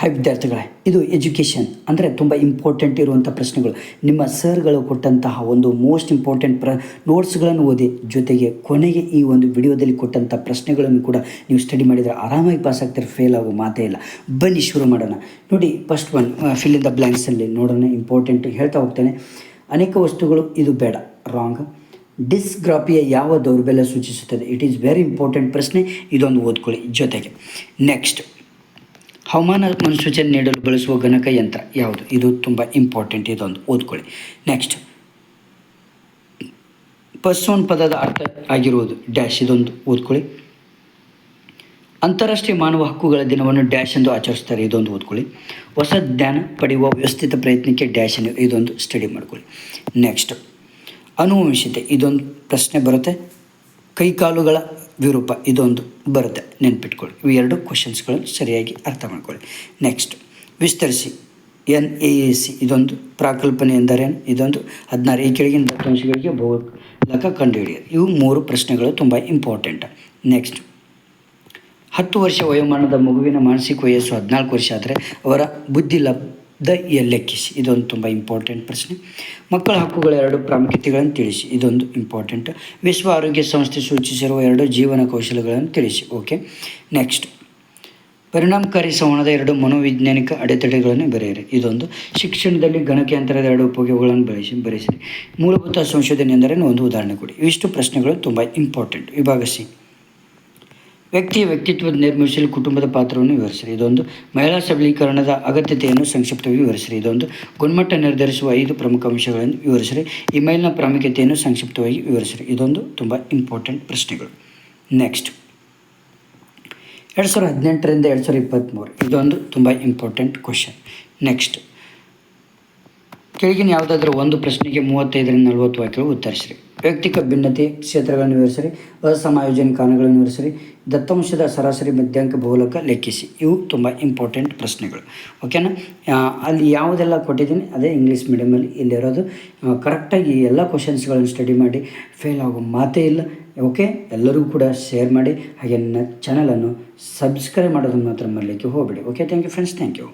Hi ವಿದ್ಯಾರ್ಥಿಗಳೇ, ಇದು education ಅಂದರೆ ತುಂಬ ಇಂಪಾರ್ಟೆಂಟ್ ಇರುವಂಥ ಪ್ರಶ್ನೆಗಳು. ನಿಮ್ಮ ಸರ್ಗಳು ಕೊಟ್ಟಂತಹ ಒಂದು ಮೋಸ್ಟ್ ಇಂಪಾರ್ಟೆಂಟ್ ಪ್ರ ನೋಟ್ಸ್ಗಳನ್ನು ಓದಿ, ಜೊತೆಗೆ ಕೊನೆಗೆ ಈ ಒಂದು ವಿಡಿಯೋದಲ್ಲಿ ಕೊಟ್ಟಂಥ ಪ್ರಶ್ನೆಗಳನ್ನು ಕೂಡ ನೀವು ಸ್ಟಡಿ ಮಾಡಿದರೆ ಆರಾಮಾಗಿ ಪಾಸ್ ಆಗ್ತಾರೆ ಫೇಲ್ ಆಗೋ ಮಾತೇ ಇಲ್ಲ. ಬನ್ನಿ, ಶುರು ಮಾಡೋಣ. ನೋಡಿ first one fill in the ಬ್ಲ್ಯಾಂಕ್ಸಲ್ಲಿ ನೋಡೋಣ ಇಂಪಾರ್ಟೆಂಟ್ ಹೇಳ್ತಾ ಹೋಗ್ತೇನೆ. ಅನೇಕ ವಸ್ತುಗಳು, ಇದು ಬೇಡ ರಾಂಗ್ ಡಿಸ್ಗ್ರಾಫಿಯ ಯಾವ ದೌರ್ಬಲ್ಯ ಸೂಚಿಸುತ್ತದೆ? ಇಟ್ ಈಸ್ ವೆರಿ ಇಂಪಾರ್ಟೆಂಟ್ ಪ್ರಶ್ನೆ, ಇದೊಂದು ಓದ್ಕೊಳ್ಳಿ. ಜೊತೆಗೆ ನೆಕ್ಸ್ಟ್ ಹವಾಮಾನ ಮುನ್ಸೂಚನೆ ನೀಡಲು ಬಳಸುವ ಗಣಕ ಯಂತ್ರ ಯಾವುದು? ಇದು ತುಂಬ ಇಂಪಾರ್ಟೆಂಟ್ ಇದೊಂದು. ಓದ್ಕೊಳ್ಳಿ. ನೆಕ್ಸ್ಟ್ ಪರ್ಸೋನ್ ಪದದ ಅರ್ಥ ಆಗಿರುವುದು. ಡ್ಯಾಶ್ ಇದೊಂದು. ಓದ್ಕೊಳ್ಳಿ. ಅಂತಾರಾಷ್ಟ್ರೀಯ ಮಾನವ ಹಕ್ಕುಗಳ ದಿನವನ್ನು ಡ್ಯಾಶ್ ಎಂದು ಆಚರಿಸ್ತಾರೆ ಇದೊಂದು ಓದ್ಕೊಳ್ಳಿ. ಹೊಸ ಜ್ಞಾನ ಪಡೆಯುವ ವ್ಯವಸ್ಥಿತ ಪ್ರಯತ್ನಕ್ಕೆ ಡ್ಯಾಶ್ ಇದೊಂದು ಸ್ಟಡಿ ಮಾಡ್ಕೊಳ್ಳಿ. ನೆಕ್ಸ್ಟ್ ಅನುವಂಶಿತೆ. ಇದೊಂದು ಪ್ರಶ್ನೆ ಬರುತ್ತೆ. ಕೈಕಾಲುಗಳ ವಿರೂಪ, ಇದೊಂದು ಬರುತ್ತೆ ನೆನ್ಪಿಟ್ಕೊಳ್ಳಿ. ಇವು ಎರಡು ಕ್ವಶನ್ಸ್ಗಳನ್ನು ಸರಿಯಾಗಿ ಅರ್ಥ ಮಾಡ್ಕೊಳ್ಳಿ. ನೆಕ್ಸ್ಟ್ ವಿಸ್ತರಿಸಿ. ಎನ್ ಎ ಎ ಸಿ, ಇದೊಂದು ಪ್ರಾಕಲ್ಪನೆ ಎಂದರೇನು? ಇದೊಂದು ಹದಿನಾರು ಈ ಕೆಳಗಿನ ದತ್ತಾಂಶಗಳಿಗೆ ಬಹುಲಕ ಕಂಡುಹಿಡಿಯೋದು. ಇವು ಮೂರು ಪ್ರಶ್ನೆಗಳು ತುಂಬ ಇಂಪಾರ್ಟೆಂಟ್ ನೆಕ್ಸ್ಟ್ ಹತ್ತು ವರ್ಷ ವಯೋಮಾನದ ಮಗುವಿನ ಮಾನಸಿಕ ವಯಸ್ಸು ಹದಿನಾಲ್ಕು ವರ್ಷ ಆದರೆ ಅವರ ಬುದ್ಧಿ ಲಬ್ಧ ಲೆಕ್ಕಿಸಿ ಇದೊಂದು ತುಂಬ ಇಂಪಾರ್ಟೆಂಟ್ ಪ್ರಶ್ನೆ. ಮಕ್ಕಳ ಹಕ್ಕುಗಳ ಎರಡು ಪ್ರಾಮುಖ್ಯತೆಗಳನ್ನು ತಿಳಿಸಿ. ಇದೊಂದು ಇಂಪಾರ್ಟೆಂಟ್ ವಿಶ್ವ ಆರೋಗ್ಯ ಸಂಸ್ಥೆ ಸೂಚಿಸಿರುವ ಎರಡು ಜೀವನ ಕೌಶಲ್ಯಗಳನ್ನು ತಿಳಿಸಿ. ಓಕೆ ನೆಕ್ಸ್ಟ್ ಪರಿಣಾಮಕಾರಿ ಸಂವಹನದ ಎರಡು ಮನೋವೈಜ್ಞಾನಿಕ ಅಡೆತಡೆಗಳನ್ನು ಬರೆಯಿರಿ. ಇದೊಂದು. ಶಿಕ್ಷಣದಲ್ಲಿ ಗಣಕಯಂತ್ರದ ಎರಡು ಉಪಯೋಗಗಳನ್ನು ಬಳಸಿ ಬರೆಸಿರಿ. ಮೂಲಭೂತ ಸಂಶೋಧನೆ ಎಂದರೆ ಒಂದು ಉದಾಹರಣೆ ಕೊಡಿ. ಇವಿಷ್ಟು ಪ್ರಶ್ನೆಗಳು ತುಂಬ ಇಂಪಾರ್ಟೆಂಟ್ ವಿಭಾಗ ಸಿ. ವ್ಯಕ್ತಿಯ ವ್ಯಕ್ತಿತ್ವದ ನಿರ್ಮಿಸಲು ಕುಟುಂಬದ ಪಾತ್ರವನ್ನು ವಿವರಿಸಿರಿ ಇದೊಂದು ಮಹಿಳಾ ಸಬಲೀಕರಣದ ಅಗತ್ಯತೆಯನ್ನು ಸಂಕ್ಷಿಪ್ತವಾಗಿ ವಿವರಿಸಿರಿ ಇದೊಂದು ಗುಣಮಟ್ಟ ನಿರ್ಧರಿಸುವ ಐದು ಪ್ರಮುಖ ಅಂಶಗಳನ್ನು ವಿವರಿಸಿರಿ ಇಮೇಲ್ನ ಪ್ರಾಮುಖ್ಯತೆಯನ್ನು ಸಂಕ್ಷಿಪ್ತವಾಗಿ ವಿವರಿಸಿರಿ ಇದೊಂದು ತುಂಬ ಇಂಪಾರ್ಟೆಂಟ್ ಪ್ರಶ್ನೆಗಳು. ನೆಕ್ಸ್ಟ್. ಎರಡು ಸಾವಿರದ ಹದಿನೆಂಟರಿಂದ ಎರಡು ಸಾವಿರದ ಇಪ್ಪತ್ತ್ಮೂರು ಇದೊಂದು ತುಂಬ ಇಂಪಾರ್ಟೆಂಟ್ ಕ್ವಶನ್. ನೆಕ್ಸ್ಟ್. ಕೆಳಗಿನ ಯಾವುದಾದ್ರೂ ಒಂದು ಪ್ರಶ್ನೆಗೆ ಮೂವತ್ತೈದರಿಂದ ನಲವತ್ತು ವಾಕ್ಯಗಳು ಉತ್ತರಿಸಿರಿ. ವೈಯಕ್ತಿಕ ಭಿನ್ನತೆ ಕ್ಷೇತ್ರಗಳನ್ನು ವಿವರಿಸಿರಿ ಅಸಮಾಯೋಜನೆ ಕಾರಣಗಳನ್ನು ವಿವರಿಸಿರಿ ದತ್ತಾಂಶದ ಸರಾಸರಿ ಮಧ್ಯಾಂಕ ಬಹುಲಕ ಲೆಕ್ಕಿಸಿ. ಇವು ತುಂಬ ಇಂಪಾರ್ಟೆಂಟ್ ಪ್ರಶ್ನೆಗಳು. ಓಕೆನಾ ಅಲ್ಲಿ ಯಾವುದೆಲ್ಲ ಕೊಟ್ಟಿದ್ದೀನಿ? ಅದೇ ಇಂಗ್ಲೀಷ್ ಮೀಡಿಯಮಲ್ಲಿ ಇಲ್ಲಿರೋದು ಕರೆಕ್ಟಾಗಿ ಎಲ್ಲ ಕ್ವಶನ್ಸ್ಗಳನ್ನು ಸ್ಟಡಿ ಮಾಡಿ ಫೇಲ್ ಆಗೋ ಮಾತೇ ಇಲ್ಲ. ಓಕೆ ಎಲ್ಲರಿಗೂ ಕೂಡ ಶೇರ್ ಮಾಡಿ, ಹಾಗೆ ನನ್ನ ಚಾನಲನ್ನು ಸಬ್ಸ್ಕ್ರೈಬ್ ಮಾಡೋದನ್ನು ಮಾತ್ರ ಮರಲಿಕ್ಕೆ ಹೋಗಬೇಡಿ. Okay thank you friends thank you